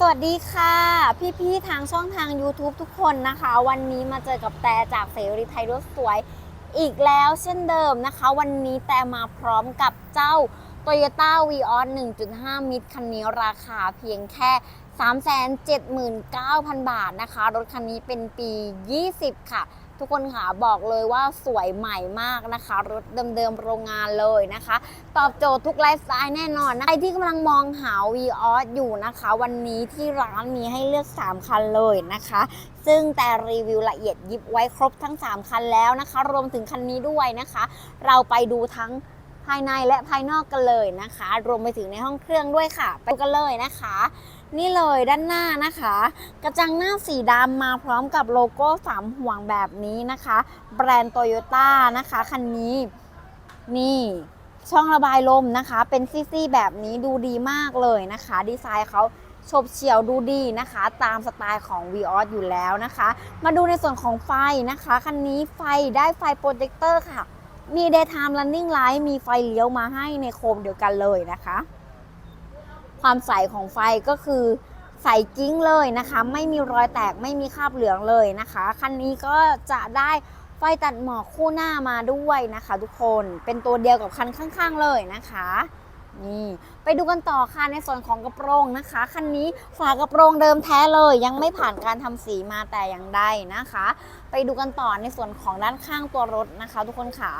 สวัสดีค่ะ พี่ๆทางช่องทาง YouTube ทุกคนนะคะ วันนี้มาเจอกับแต่จากเสรีไทยรถสวย อีกแล้วเช่นเดิมนะคะ วันนี้แต่มาพร้อมกับเจ้า Toyota v ีออ1.5 มิตรคันนี้ราคาเพียงแค่ 379,000 บาทนะคะ รถคันนี้เป็นปี 20 ค่ะ ทุกคนค่ะบอกเลยว่าสวยใหม่มากนะคะ รถเดิมๆโรงงานเลยนะคะ ตอบโจทย์ทุกไลฟ์สไตล์แน่นอนนะใครที่กำลังมองหา v ีอออยู่นะคะ วันนี้ที่ร้านมีให้เลือก 3 คันเลยนะคะ ซึ่งแต่รีวิวละเอียดยิบไว้ครบทั้ง 3 คันแล้วนะคะ รวมถึงคันนี้ด้วยนะคะ เราไปดูทั้งภายในและภายนอกกันเลยนะคะ รวมไปถึงในห้องเครื่องด้วยค่ะ ไปกันเลยนะคะ นี่เลยด้านหน้านะคะ กระจังหน้าสีดำมาพร้อมกับโลโก้สามห่วงแบบนี้นะคะ แบรนด์โตโยต้านะคะคันนี้นี่ช่องระบายลมนะคะ เป็นซี่ๆแบบนี้ดูดีมากเลยนะคะ ดีไซน์เขาโฉบเฉียวดูดีนะคะ ตามสไตล์ของ v ีออสอยู่แล้วนะคะ มาดูในส่วนของไฟนะคะคันนี้ไฟได้ไฟโปรเจคเตอร์ค่ะ มี daytime running light มีไฟเลี้ยวมาให้ในโคมเดียวกันเลยนะคะ ความใสของไฟก็คือใสกิ้งเลยนะคะ ไม่มีรอยแตกไม่มีคราบเหลืองเลยนะคะคันนี้ก็จะได้ไฟตัดหมอกคู่หน้ามาด้วยนะคะ ทุกคนเป็นตัวเดียวกับคันข้าง ๆ เลยนะคะนี่ไปดูกันต่อค่ะในส่วนของกระโปรงนะคะคันนี้ฝากระโปรงเดิมแท้เลย ยังไม่ผ่านการทำสีมาแต่อย่างใดนะคะ ไปดูกันต่อในส่วนของด้านข้างตัวรถนะคะ ทุกคนขา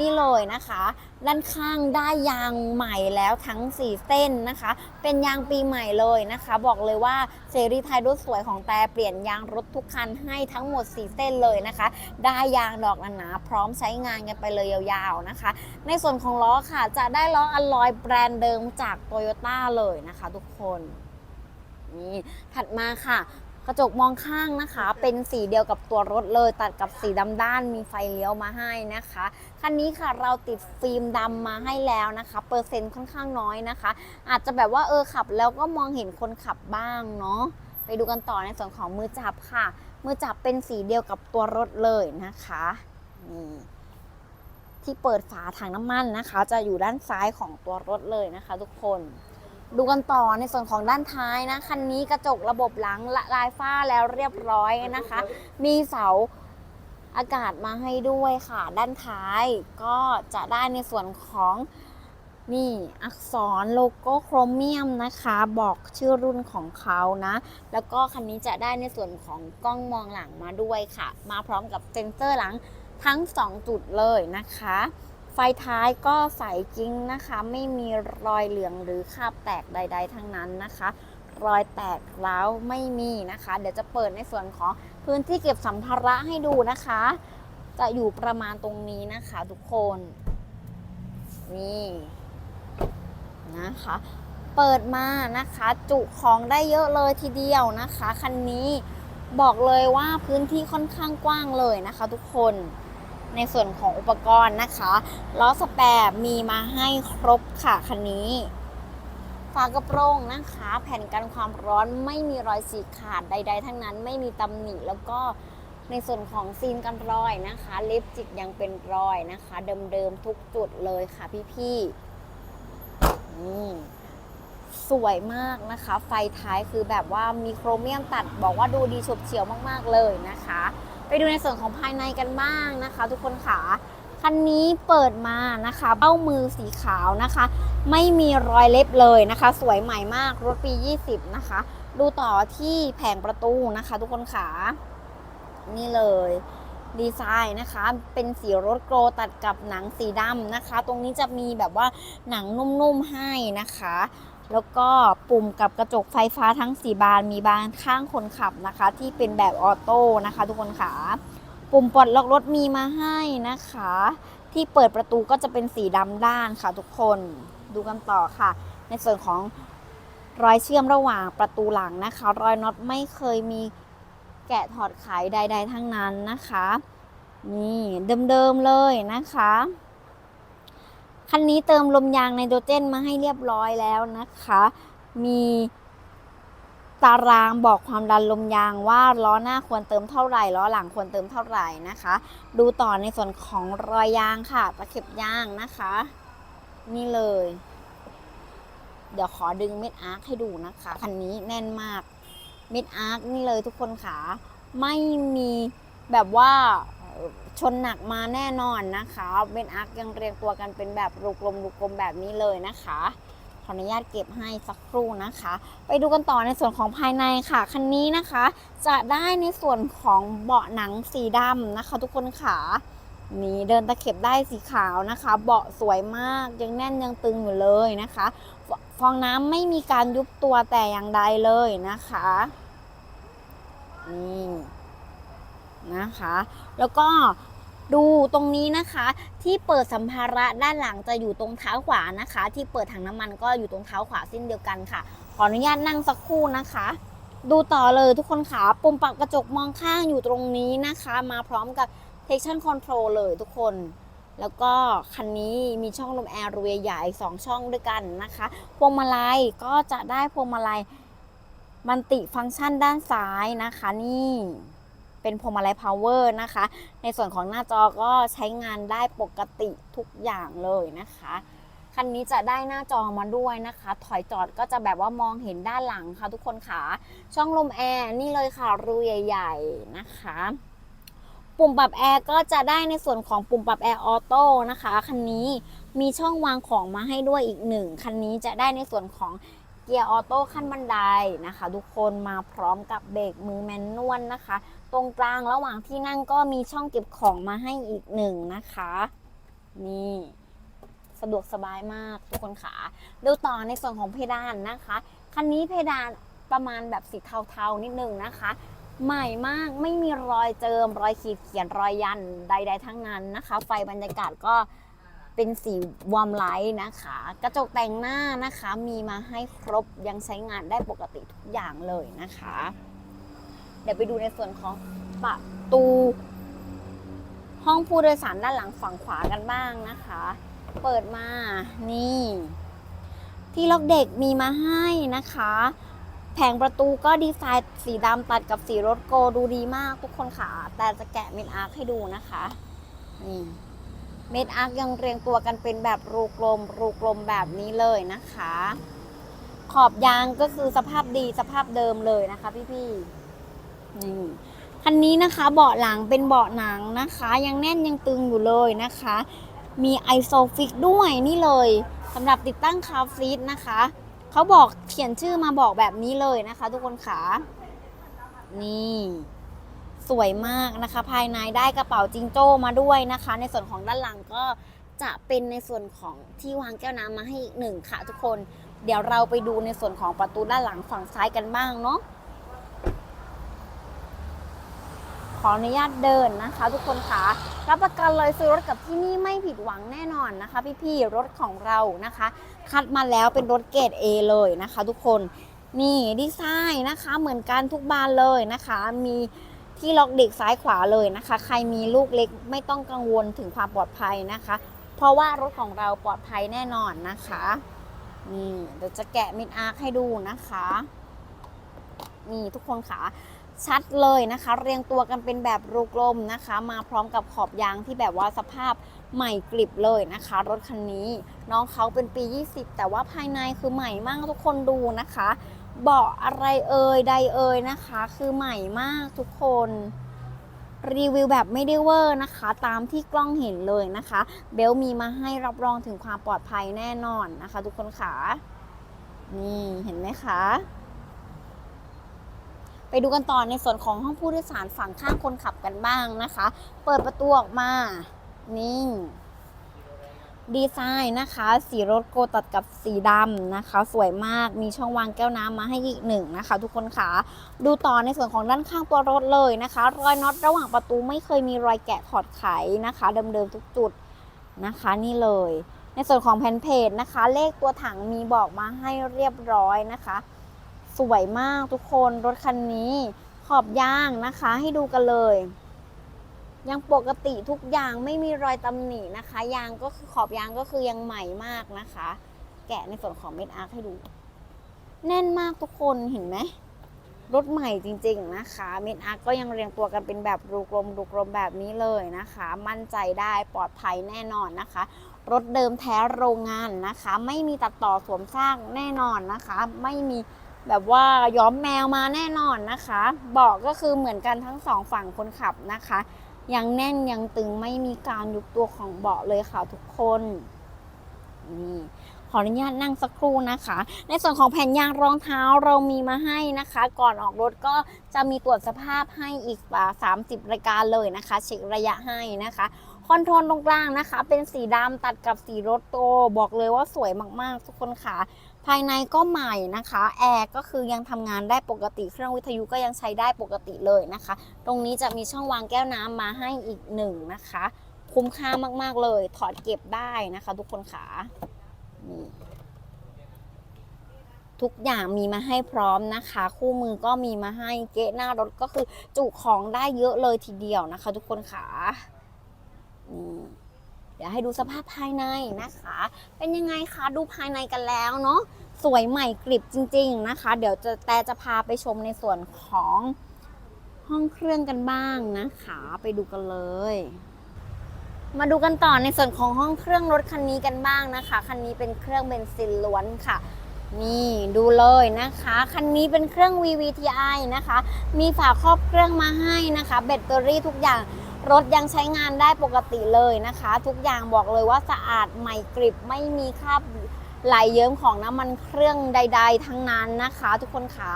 นี่เลยนะคะ ด้านข้างได้ยางใหม่แล้วทั้ง 4 เส้นนะคะ เป็นยางปีใหม่เลยนะคะ บอกเลยว่าเสรีไทยรถสวยของแต่เปลี่ยนยางรถทุกคันให้ทั้งหมด 4 เส้นเลยนะคะ ได้ยางดอกหนาๆพร้อมใช้งานกันไปเลยยาวๆนะคะ ในส่วนของล้อค่ะจะได้ล้ออัลลอยแบรนด์เดิมจากโตโยต้าเลยนะคะ ทุกคนนี่ถัดมาค่ะ กระจกมองข้างนะคะ เป็นสีเดียวกับตัวรถเลย ตัดกับสีดำด้านมีไฟเลี้ยวมาให้นะคะ คันนี้ค่ะเราติดฟิล์มดำมาให้แล้วนะคะ เปอร์เซ็นต์ค่อนข้างน้อยนะคะ อาจจะแบบว่าเออขับแล้วก็มองเห็นคนขับบ้างเนาะไปดูกันต่อในส่วนของมือจับค่ะ มือจับเป็นสีเดียวกับตัวรถเลยนะคะนี่ที่เปิดฝาถังน้ำมันนะคะ จะอยู่ด้านซ้ายของตัวรถเลยนะคะ ทุกคน ดูกันต่อในส่วนของด้านท้ายนะคันนี้กระจกระบบหลังละลายฝ้าแล้วเรียบร้อยนะคะ มีเสาอากาศมาให้ด้วยค่ะ ด้านท้ายก็จะได้ในส่วนของนี่อักษรโลโก้โครเมียมนะคะ บอกชื่อรุ่นของเขานะ แล้วก็คันนี้จะได้ในส่วนของกล้องมองหลังมาด้วยค่ะ มาพร้อมกับเซ็นเซอร์หลังทั้ง 2 จุดเลยนะคะ ไฟท้ายก็ใสจริงนะคะ ไม่มีรอยเหลืองหรือคราบแตกใด ๆ ทั้งนั้นนะคะ รอยแตกร้าวไม่มีนะคะ เดี๋ยวจะเปิดในส่วนของพื้นที่เก็บสัมภาระให้ดูนะคะ จะอยู่ประมาณตรงนี้นะคะทุกคนนี่นะคะเปิดมานะคะ จุของได้เยอะเลยทีเดียวนะคะ คันนี้บอกเลยว่าพื้นที่ค่อนข้างกว้างเลยนะคะ ทุกคน ในส่วนของอุปกรณ์นะคะล้อสแปร์มีมาให้ครบค่ะคันนี้ฝากระโปรงนะคะ แผ่นกันความร้อนไม่มีรอยฉีกขาดใด ๆ ทั้งนั้นไม่มีตำหนิแล้วก็ในส่วนของซีนกันรอยนะคะ เล็บจิกยังเป็นรอยนะคะ เดิมๆทุกจุดเลยค่ะพี่ๆสวยมากนะคะ ไฟท้ายคือแบบว่ามีโครเมียมตัดบอกว่าดูดีฉบเฉียวมากๆเลยนะคะ ไปดูในส่วนของภายในกันบ้างนะคะ ทุกคนค่ะคันนี้เปิดมานะคะเบ้ามือสีขาวนะคะ ไม่มีรอยเล็บเลยนะคะ สวยใหม่มากรถปี 20 นะคะ ดูต่อที่แผงประตูนะคะ ทุกคนค่ะนี่เลยดีไซน์นะคะ เป็นสีรถโกลตัดกับหนังสีดำนะคะ ตรงนี้จะมีแบบว่าหนังนุ่มๆให้นะคะ แล้วก็ปุ่มกับกระจกไฟฟ้าทั้ง 4 บานมีบานข้างคนขับนะคะ ที่เป็นแบบออโต้นะคะ ทุกคนค่ะ ปุ่มปลดล็อกรถมีมาให้นะคะ ที่เปิดประตูก็จะเป็นสีดำด้านค่ะทุกคนดูกันต่อค่ะ ในส่วนของรอยเชื่อมระหว่างประตูหลังนะคะ รอยน็อตไม่เคยมีแกะถอดไขใด ๆ ทั้งนั้นนะคะ นี่เดิมๆเลยนะคะ คันนี้เติมลมยางไนโตรเจนมาให้เรียบร้อยแล้วนะคะ มีตารางบอกความดันลมยางว่าล้อหน้าควรเติมเท่าไหร่ล้อหลังควรเติมเท่าไหร่นะคะ ดูต่อในส่วนของรอยยางค่ะตะเข็บยางนะคะ นี่เลย เดี๋ยวขอดึงเม็ดอาร์คให้ดูนะคะคันนี้แน่นมากเม็ดอาร์คนี่เลยทุกคนขาไม่มีแบบว่า ชนหนักมาแน่นอนนะคะเม็ดอาร์คยังเรียงตัวกันเป็นแบบรูกลมรูกลมแบบนี้เลยนะคะขออนุญาตเก็บให้สักครู่นะคะ ไปดูกันต่อในส่วนของภายในค่ะ คันนี้นะคะ จะได้ในส่วนของเบาะหนังสีดำนะคะ ทุกคนขานี่เดินตะเข็บได้สีขาวนะคะ เบาะสวยมากยังแน่นยังตึงอยู่เลยนะคะฟฟองน้ำไม่มีการยุบตัวแต่อย่างใดเลยนะคะนี่นะคะ แล้วก็ดูตรงนี้นะคะ ที่เปิดสัมภาระด้านหลังจะอยู่ตรงเท้าขวานะคะ ที่เปิดถังน้ำมันก็อยู่ตรงเท้าขวาเส้นเดียวกันค่ะ ขออนุญาตนั่งสักครู่นะคะ ดูต่อเลยทุกคนขาปุ่มปรับกระจกมองข้างอยู่ตรงนี้นะคะ มาพร้อมกับ traction control เลยทุกคน แล้วก็คันนี้มีช่องลมแอร์รูใหญ่สองช่องด้วยกันนะคะพวงมาลัยก็จะได้พวงมาลัยมันติฟังก์ชันด้านซ้ายนะคะนี่ เป็นพวงมาลัย power นะคะ ในส่วนของหน้าจอก็ใช้งานได้ปกติทุกอย่างเลยนะคะคันนี้จะได้หน้าจอมาด้วยนะคะ ถอยจอดก็จะแบบว่ามองเห็นด้านหลังค่ะทุกคนค่ะ ช่องลมแอร์นี่เลยค่ะรูใหญ่ ๆนะคะ ปุ่มปรับแอร์ก็จะได้ในส่วนของปุ่มปรับแอร์ออโต้นะคะ คันนี้มีช่องวางของมาให้ด้วยอีกหนึ่ง คันนี้จะได้ในส่วนของเกียร์ออโต้ขั้นบันไดนะคะ ทุกคนมาพร้อมกับเบรกมือแมนนวลนะคะ ตรงกลางระหว่างที่นั่งก็มีช่องเก็บของมาให้อีกหนึ่งนะคะ นี่สะดวกสบายมากทุกคนขาดูต่อในส่วนของเพดานนะคะ คันนี้เพดานประมาณแบบสีเทาๆนิดนึงนะคะ ใหม่มากไม่มีรอยเจิม รอยขีดเขียนรอยยันใด ๆ ทั้งนั้นนะคะ ไฟบรรยากาศก็เป็นสีวอร์มไลท์นะคะ กระจกแต่งหน้านะคะมีมาให้ครบยังใช้งานได้ปกติทุกอย่างเลยนะคะ เดี๋ยวไปดูในส่วนของประตูห้องผู้โดยสารด้านหลังฝั่งขวากันบ้างนะคะ เปิดมา นี่ ที่ล็อกเด็กมีมาให้นะคะ แผงประตูก็ดีไซน์สีดำตัดกับสีรถโกดูดีมากทุกคนค่ะ แต่จะแกะเม็ดอาร์คให้ดูนะคะ นี่ เม็ดอาร์คยังเรียงตัวกันเป็นแบบรูกลม รูกลมแบบนี้เลยนะคะ ขอบยางก็คือสภาพดีสภาพเดิมเลยนะคะพี่ๆ นี่คันนี้นะคะเบาะหลังเป็นเบาะหนังนะคะ ยังแน่นยังตึงอยู่เลยนะคะ มีไอโซฟิกด้วยนี่เลยสำหรับติดตั้งคาร์ซีทนะคะเขาบอกเขียนชื่อมาบอกแบบนี้เลยนะคะ ทุกคนขานี่สวยมากนะคะ ภายในได้กระเป๋าจิงโจ้มาด้วยนะคะ ในส่วนของด้านหลังก็จะเป็นในส่วนของที่วางแก้วน้ำมาให้อีกหนึ่งค่ะ ทุกคน เดี๋ยวเราไปดูในส่วนของประตูด้านหลังฝั่งซ้ายกันบ้างเนาะ ขออนุญาตเดินนะคะ ทุกคนคะรับประกันเลยซื้อรถกับที่นี่ไม่ผิดหวังแน่นอนนะคะ พี่ๆรถของเรานะคะ คัดมาแล้วเป็นรถเกรด A เลยนะคะ ทุกคนนี่ดีไซน์นะคะเหมือนกันทุกบานเลยนะคะ มีที่ล็อกเด็กซ้ายขวาเลยนะคะ ใครมีลูกเล็กไม่ต้องกังวลถึงความปลอดภัยนะคะ เพราะว่ารถของเราปลอดภัยแน่นอนนะคะนี่เดี๋ยวจะแกะมิดอาร์คให้ดูนะคะนี่ทุกคนค่ะ ชัดเลยนะคะ เรียงตัวกันเป็นแบบรูกลมนะคะ มาพร้อมกับขอบยางที่แบบว่าสภาพใหม่กริบเลยนะคะ รถคันนี้น้องเขาเป็นปี 20 แต่ว่าภายในคือใหม่มากทุกคนดูนะคะ เบาะอะไรเอ่ยใดเอ่ยนะคะ คือใหม่มากทุกคนรีวิวแบบไม่ได้เวอร์นะคะ ตามที่กล้องเห็นเลยนะคะ เบลมีมาให้รับรองถึงความปลอดภัยแน่นอนนะคะ ทุกคนค่ะนี่เห็นไหมคะ ดูกันต่อในส่วนของห้องผู้โดยสารฝั่งข้างคนขับกันบ้างนะคะ เปิดประตูออกมา นี่ดีไซน์นะคะ สีรถโกตัดกับสีดำนะคะ สวยมากมีช่องวางแก้วน้ำมาให้อีกหนึ่งนะคะ ทุกคนคะดูต่อในส่วนของด้านข้างตัวรถเลยนะคะ รอยน็อตระหว่างประตูไม่เคยมีรอยแกะถอดไขนะคะ เดิมๆทุกจุดนะคะนี่เลย ในส่วนของแผ่นเพจนะคะ เลขตัวถังมีบอกมาให้เรียบร้อยนะคะ สวยมากทุกคนรถคันนี้ขอบยางนะคะให้ดูกันเลย ยังปกติทุกอย่างไม่มีรอยตำหนินะคะ ยางก็คือขอบยางก็คือยังใหม่มากนะคะ แกะในส่วนของเม็ดอาร์คให้ดู แน่นมากทุกคนเห็นไหมรถใหม่จริง ๆนะคะ เม็ดอาร์ก็ยังเรียงตัวกันเป็นแบบรูกลมรูกลมแบบนี้เลยนะคะ มั่นใจได้ปลอดภัยแน่นอนนะคะ รถเดิมแท้โรงงานนะคะ ไม่มีตัดต่อสวมสร้างแน่นอนนะคะ ไม่มี แบบว่าย้อมแมวมาแน่นอนนะคะ เบาะก็คือเหมือนกันทั้งสองฝั่งคนขับนะคะ ยังแน่นยังตึงไม่มีการยุบตัวของเบาะเลยค่ะทุกคนนี่ขออนุญาตนั่งสักครู่นะคะ ในส่วนของแผ่นยางรองเท้าเรามีมาให้นะคะ ก่อนออกรถก็จะมีตรวจสภาพให้อีกสามสิบรายการเลยนะคะ เช็คระยะให้นะคะ คอนโทรลตรงกลางนะคะ เป็นสีดำตัดกับสีรถโต บอกเลยว่าสวยมากๆ ทุกคนค่ะ ภายในก็ใหม่นะคะแอร์ก็คือยังทำงานได้ปกติเครื่องวิทยุก็ยังใช้ได้ปกติเลยนะคะ ตรงนี้จะมีช่องวางแก้วน้ำมาให้อีกหนึ่งนะคะ คุ้มค่ามากๆเลย ถอดเก็บได้นะคะ ทุกคนค่ะนี่ทุกอย่างมีมาให้พร้อมนะคะ คู่มือก็มีมาให้เกะหน้ารถก็คือจุของได้เยอะเลยทีเดียวนะคะ ทุกคนค่ะอืม เดี๋ยวให้ดูสภาพภายในนะคะ เป็นยังไงคะดูภายในกันแล้วเนาะสวยใหม่กริบจริง ๆนะคะ เดี๋ยวจะแต่จะพาไปชมในส่วนของห้องเครื่องกันบ้างนะคะ ไปดูกันเลยมาดูกันต่อในส่วนของห้องเครื่องรถคันนี้กันบ้างนะคะ คันนี้เป็นเครื่องเบนซินล้วนค่ะ นี่ดูเลยนะคะ คันนี้เป็นเครื่อง VVTi นะคะ มีฝาครอบเครื่องมาให้นะคะ แบตเตอรี่ทุกอย่าง รถยังใช้งานได้ปกติเลยนะคะ ทุกอย่างบอกเลยว่าสะอาดใหม่กริบไม่มีคราบไหลเยิ้มของน้ำมันเครื่องใด ๆ ทั้งนั้นนะคะ ทุกคนขา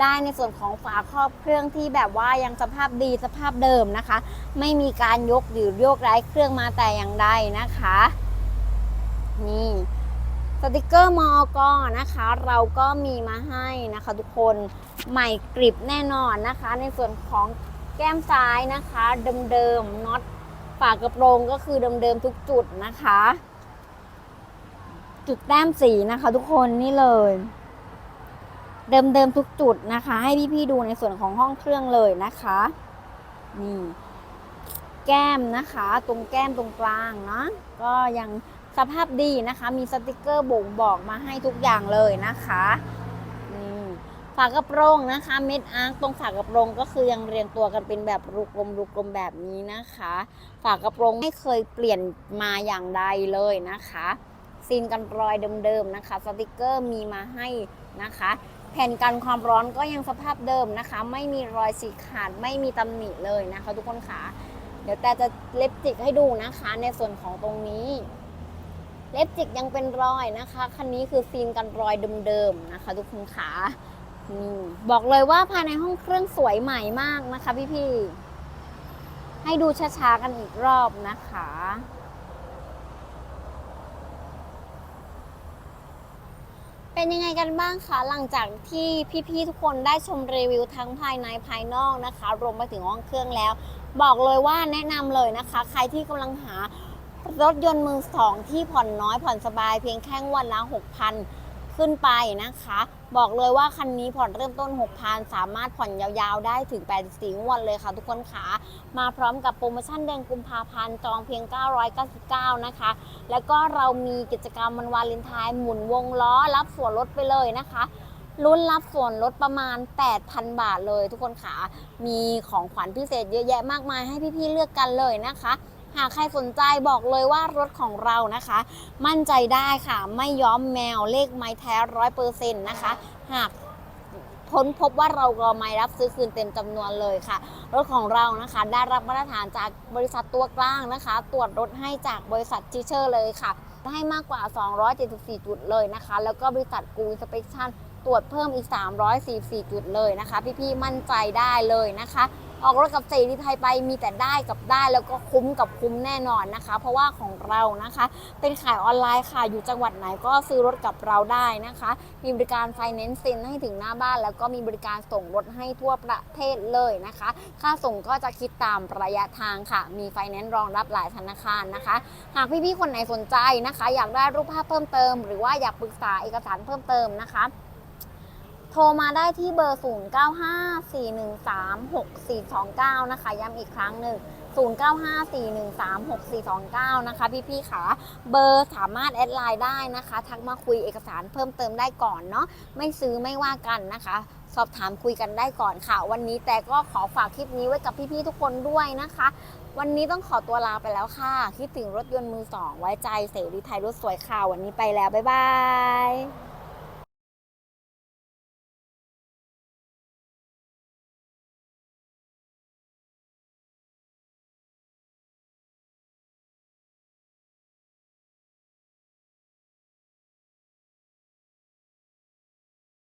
ได้ในส่วนของฝาครอบเครื่องที่แบบว่ายังสภาพดีสภาพเดิมนะคะ ไม่มีการยกหรือโยกย้ายเครื่องมาแต่อย่างใดนะคะ นี่สติกเกอร์มอกนะคะ เราก็มีมาให้นะคะ ทุกคนใหม่กริบแน่นอนนะคะ ในส่วนของ แก้มซ้ายนะคะเดิมๆน็อตฝากระโปรงก็คือเดิมๆทุกจุดนะคะ จุดแต้มสีนะคะ ทุกคนนี่เลย เดิมๆทุกจุดนะคะ ให้พี่ๆดูในส่วนของห้องเครื่องเลยนะคะนี่แก้มนะคะ ตรงแก้มตรงกลางนะก็ยังสภาพดีนะคะ มีสติกเกอร์บ่งบอกมาให้ทุกอย่างเลยนะคะ ฝากระโปรงนะคะ เม็ดอาร์ตตรงฝากระโปรงก็คือยังเรียงตัวกันเป็นแบบรูกลมรูกลมแบบนี้นะคะ ฝากระโปรงไม่เคยเปลี่ยนมาอย่างใดเลยนะคะซีนกันรอยเดิมๆนะคะสติกเกอร์มีมาให้นะคะ แผ่นกันความร้อนก็ยังสภาพเดิมนะคะ ไม่มีรอยฉีกขาดไม่มีตำหนิเลยนะคะ ทุกคนค่ะเดี๋ยวแต่จะเล็บจิกให้ดูนะคะ ในส่วนของตรงนี้ เล็บจิกยังเป็นรอยนะคะคันนี้คือซีนกันรอยเดิมๆนะคะ ทุกคนขา นี่บอกเลยว่าภายในห้องเครื่องสวยใหม่มากนะคะพี่ๆ ให้ดูช้าๆกันอีกรอบนะคะ เป็นยังไงกันบ้างคะหลังจากที่พี่ๆทุกคนได้ชมรีวิวทั้งภายในภายนอกนะคะ รวมไปถึงห้องเครื่องแล้ว บอกเลยว่าแนะนำเลยนะคะ ใครที่กำลังหารถยนต์มือสองที่ผ่อนน้อยผ่อนสบายเพียงแค่งวันละ6,000 ขึ้นไปนะคะ บอกเลยว่าคันนี้ผ่อนเริ่มต้น 6,000 สามารถผ่อนยาวๆ ได้ถึง 84 งวดเลยค่ะ ทุกคนค่ะมาพร้อมกับโปรโมชั่นเดือนกุมภาพันธ์จองเพียง 999 นะคะ แล้วก็เรามีกิจกรรมวันวาเลนไทน์หมุนวงล้อรับส่วนลดไปเลยนะคะลุ้นรับส่วนลดประมาณ 8,000 บาทเลยทุกคนค่ะ มีของขวัญพิเศษเยอะแยะมากมายให้พี่ๆเลือกกันเลยนะคะ หากใครสนใจบอกเลยว่ารถของเรานะคะ มั่นใจได้ค่ะ ไม่ย้อมแมวเลขไม้แท้ร้อยเปอร์เซ็นต์นะคะ หากพ้นพบว่าเราก็ไม่รับซื้อคืนเต็มจำนวนเลยค่ะ รถของเรานะคะ ได้รับมาตรฐานจากบริษัทตัวกลางนะคะ ตรวจรถให้จากบริษัททีเชอร์เลยค่ะ ให้มากกว่า 274 จุดเลยนะคะ แล้วก็บริษัทกูอินสเปคชั่นตรวจเพิ่มอีก 344 จุดเลยนะคะ พี่ๆมั่นใจได้เลยนะคะ ออกรถกับเสรีไทยไปมีแต่ได้กับได้แล้วก็คุ้มกับคุ้มแน่นอนนะคะ เพราะว่าของเรานะคะ เป็นขายออนไลน์ค่ะอยู่จังหวัดไหนก็ซื้อรถกับเราได้นะคะ มีบริการไฟแนนซ์ซินให้ถึงหน้าบ้าน แล้วก็มีบริการส่งรถให้ทั่วประเทศเลยนะคะ ค่าส่งก็จะคิดตามระยะทางค่ะ มีไฟแนนซ์รองรับหลายธนาคารนะคะ หากพี่ๆคนไหนสนใจนะคะ อยากได้รูปภาพเพิ่มเติม หรือว่าอยากปรึกษาเอกสารเพิ่มเติมนะคะ โทรมาได้ที่เบอร์ 0954136429 นะคะ ย้ำอีกครั้งหนึ่ง 0954136429 นะคะ พี่ๆค่ะเบอร์สามารถแอดไลน์ได้นะคะ ทักมาคุยเอกสารเพิ่มเติมได้ก่อนเนาะ ไม่ซื้อไม่ว่ากันนะคะสอบถามคุยกันได้ก่อนค่ะ วันนี้แต่ก็ขอฝากคลิปนี้ไว้กับพี่ ๆ ทุกคนด้วยนะคะ วันนี้ต้องขอตัวลาไปแล้วค่ะ คิดถึงรถยนต์มือสอง ไว้ใจเสรีไทยรถสวยค่ะ วันนี้ไปแล้ว บ๊ายบาย